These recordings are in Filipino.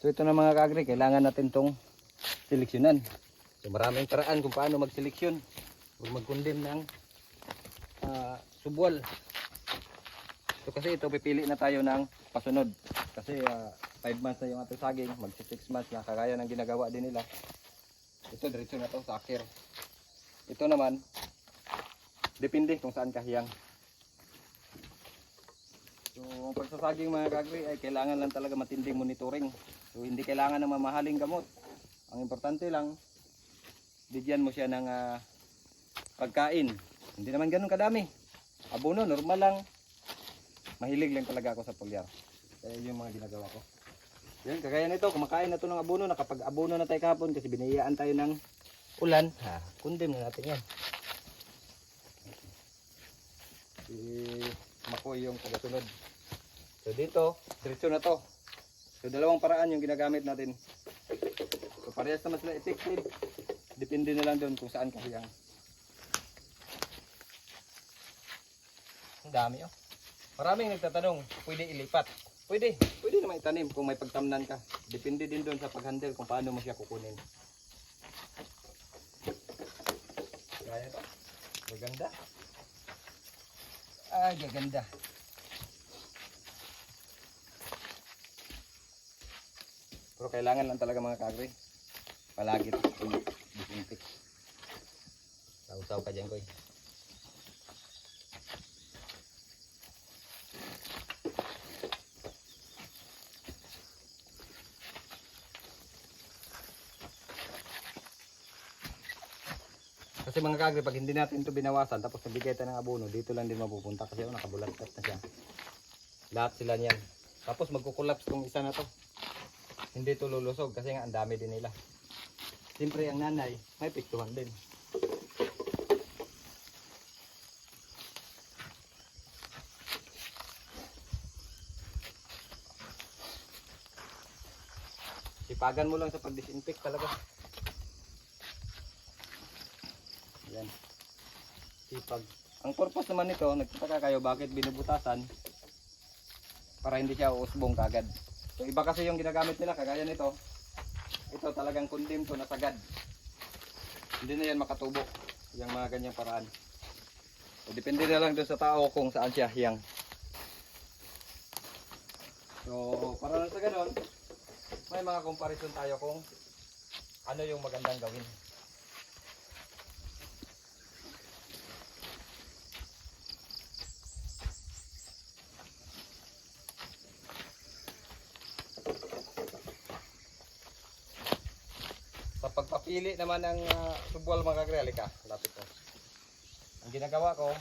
So ito na mga kaagri, kailangan natin tong seleksyonan. So maraming paraan kung paano magseleksyon o magkundim ng ah, subwal. So kasi ito pipili na tayo ng pasunod. Kasi 5 months na yung ating saging, magsi 6 months na kagaya ng ginagawa din nila. Ito diretso na to sa akir. Ito naman depende kung saan kahiyang. So ang pagsasaging mga kagri ay kailangan lang talaga matinding monitoring. So hindi kailangan ng mamahaling gamot. Ang importante lang bigyan mo siya ng ah, pagkain. Hindi naman ganun kadami. Abono, normal lang. Mahilig lang talaga ako sa pulyar. Kaya yun yung mga ginagawa ko. Yan, kagaya nito, kumakain na to ng abono. Nakapag-abono na tayo kahapon kasi binayaan tayo ng ulan. Ha, kundim na natin yan. Si Makoy yung tagasunod. So dito, diretso na to. So dalawang paraan yung ginagamit natin. So parehas naman sila effective. Depende na lang doon kung saan kasi ang Ang dami oh. Maraming nagtatanong, pwede ilipat. Pwede, pwede naman itanim kung may pagtamnan ka. Depende din doon sa paghandle kung paano mo siya kukunin. Gaya to. Maganda. Ay, gaganda. Pero kailangan lang talaga mga kagre. Palagi disinfect. Sausaw ka dyan, Koy. Kasi mga kagre, pag hindi natin ito binawasan, tapos nabigay tayo ng abono, dito lang din mapupunta kasi oh, nakabulantat na siya. Lahat sila niyan. Tapos magkukulaps tong isa na to. Hindi to lulusog kasi nga ang dami din nila. Siyempre ang nanay, may piktuhan din. Sipagan mo lang sa pag-disinfect talaga. Yan. Sipag. Ang purpose naman nito, nagtataka kayo bakit binubutasan para hindi siya uusbong kagad. So iba kasi yung ginagamit nila kagaya nito. Ito talagang kundim to na sagad. Hindi na yan makatubo. Yung mga ganyang paraan. So depende na lang doon sa tao kung saan siya hiyang. So para na sa ganon, may mga comparison tayo kung ano yung magandang gawin. Pagpapili naman ng uh, subwal mga kagre, ka, lapit ko. Ang ginagawa ko,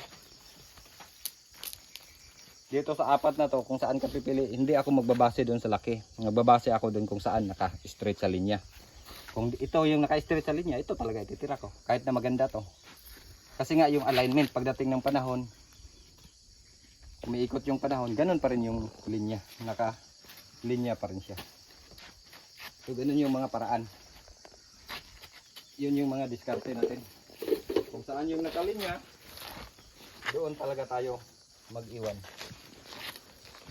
dito sa apat na to, kung saan ka pipili, hindi ako magbabase doon sa laki. Magbabase ako doon kung saan naka-straight sa linya. Kung ito yung naka-straight sa linya, ito talaga ititira ko. Kahit na maganda to. Kasi nga yung alignment, pagdating ng panahon, umiikot yung panahon, ganun pa rin yung linya. Naka-linya pa rin siya. So ganun yung mga paraan yun yung mga diskarte natin. Kung saan yung nakalinya, doon talaga tayo mag-iwan.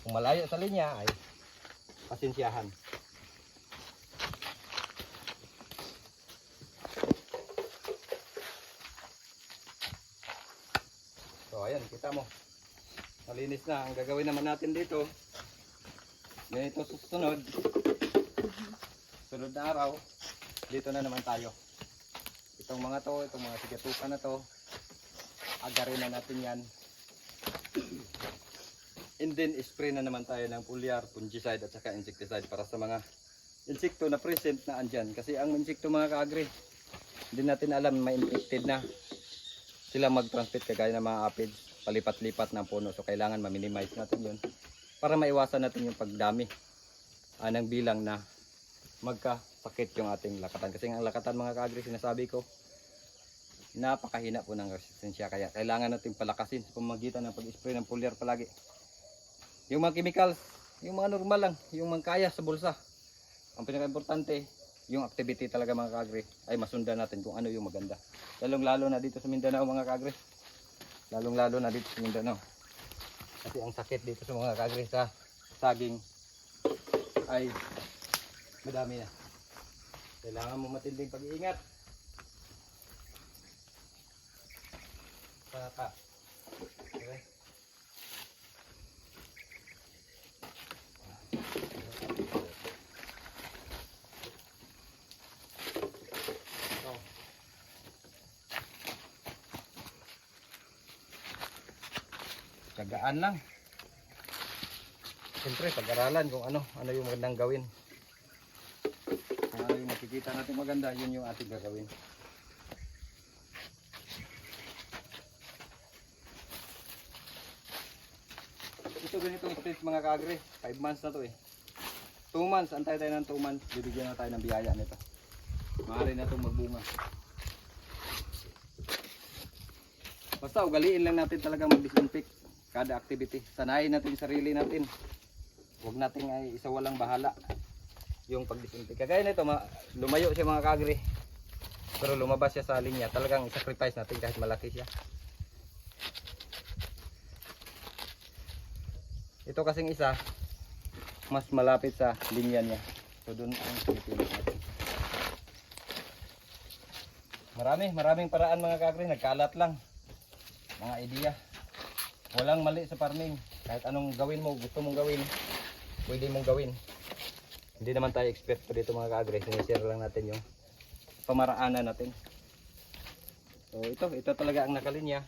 Kung malayo sa linya ay pasensyahan. So ayan, kita mo. Malinis na. Ang gagawin naman natin dito, ganito susunod. Sunod na araw, dito na naman tayo itong mga to, itong mga sigatukan na to, agarin na natin yan. And then, spray na naman tayo ng foliar, fungicide at saka insecticide para sa mga insekto na present na andyan. Kasi ang insekto mga kaagri, hindi natin alam may infected na sila mag-transmit kagaya ng mga aphids, palipat-lipat ng puno. So, kailangan ma-minimize natin yun para maiwasan natin yung pagdami ah, ng bilang na magkasakit yung ating lakatan. Kasi ang lakatan mga kaagri, sinasabi ko, napakahina po ng resistensya. Kaya kailangan natin palakasin sa pamagitan ng pag-spray ng foliar palagi. Yung mga chemicals, yung mga normal lang, yung mga kaya sa bulsa. Ang pinaka-importante, yung activity talaga mga kaagri, ay masundan natin kung ano yung maganda. Lalong lalo na dito sa Mindanao mga kaagri. Lalong lalo na dito sa Mindanao. Kasi ang sakit dito sa mga kaagri sa saging ay Madami na. Kailangan mo matinding pag-iingat. Saka. Okay. Ito. Tsagaan lang. Siyempre, pag-aralan kung ano, ano yung magandang gawin. Kung ano yung makikita natin maganda, yun yung ating gagawin. Ito ganitong stage mga kagre, 5 months na to eh. 2 months, antay tayo ng 2 months, bibigyan na tayo ng biyaya nito. Maaari na itong magbunga. Basta ugaliin lang natin talaga mag-disinfect kada activity. Sanayin natin sarili natin. Huwag natin ay isa walang bahala yung pag-disinfect. Kagaya nito, ma- lumayo siya mga kagre. Pero lumabas siya sa linya. Talagang sacrifice natin kahit malaki siya. Ito kasing isa, mas malapit sa linya niya. So doon ang pinipilit natin. Marami, maraming paraan mga kagre. Nagkalat lang. Mga idea. Walang mali sa farming. Kahit anong gawin mo, gusto mong gawin, pwede mong gawin. Hindi naman tayo expert pa dito mga ka-agre. Sinishare lang natin yung pamaraanan natin. So ito, ito talaga ang nakalinya.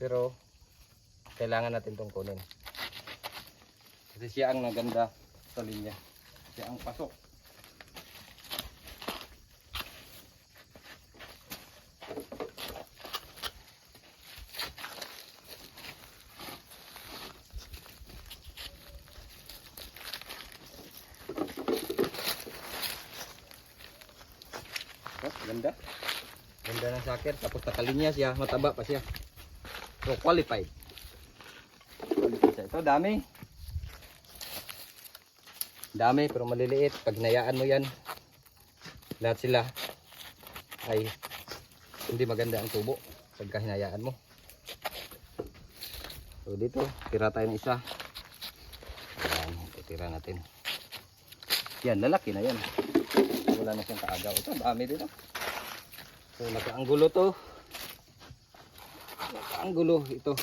Pero kailangan natin tong kunin. Kasi siya ang naganda sa linya. Siya ang pasok. Oh, ganda. Ganda ng sakir. Tapos nakalinya siya. Mataba pa siya. So, qualified. Ito, dami. Dami, pero maliliit. Pag nayaan mo yan, lahat sila ay hindi maganda ang tubo pagka hinayaan mo. So, dito, tira tayo ng isa. Ayan, titira natin. Yan, lalaki na yan wala na siyang kaagaw. Ito, dami dito. So, nakaanggulo to. Nakaanggulo ito.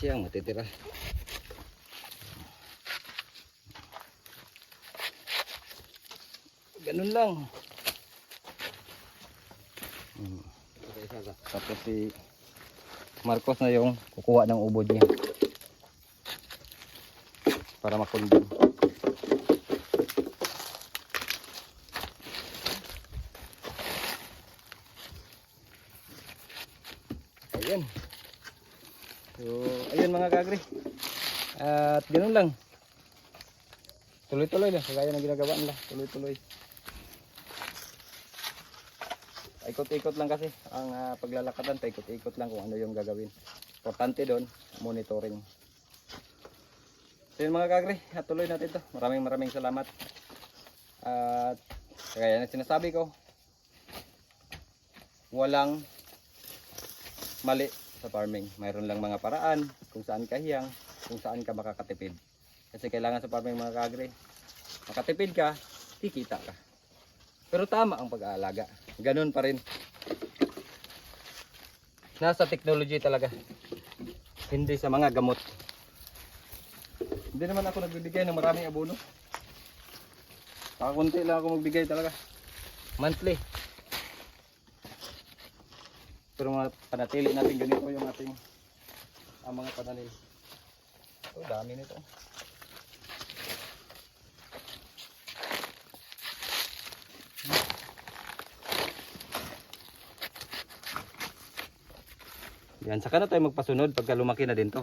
Siyang matitira. Ganun lang. Tapos si Marcos na yung kukuha ng ubod niya. Para makundin. Ayan. So, ayun mga kagri. At ganun lang. Tuloy-tuloy lang. Kagaya ng ginagawa nila. Tuloy-tuloy. Ikot-ikot lang kasi ang ah, paglalakatan. Paikot-ikot lang kung ano yung gagawin. Importante doon, monitoring. So yun mga kagri, at tuloy natin to. Maraming maraming salamat. At kagaya ng sinasabi ko, walang mali sa farming. Mayroon lang mga paraan kung saan ka hiyang, kung saan ka makakatipid. Kasi kailangan sa farming mga kagre, makatipid ka, kikita ka. Pero tama ang pag-aalaga. Ganun pa rin. Nasa technology talaga. Hindi sa mga gamot. Hindi naman ako nagbibigay ng maraming abono. Kakunti lang ako magbigay talaga. Monthly. Pero panatili natin ganito yung ating ang mga pananim. Oh, dami nito. Yan, saka na tayo magpasunod pagka lumaki na din to.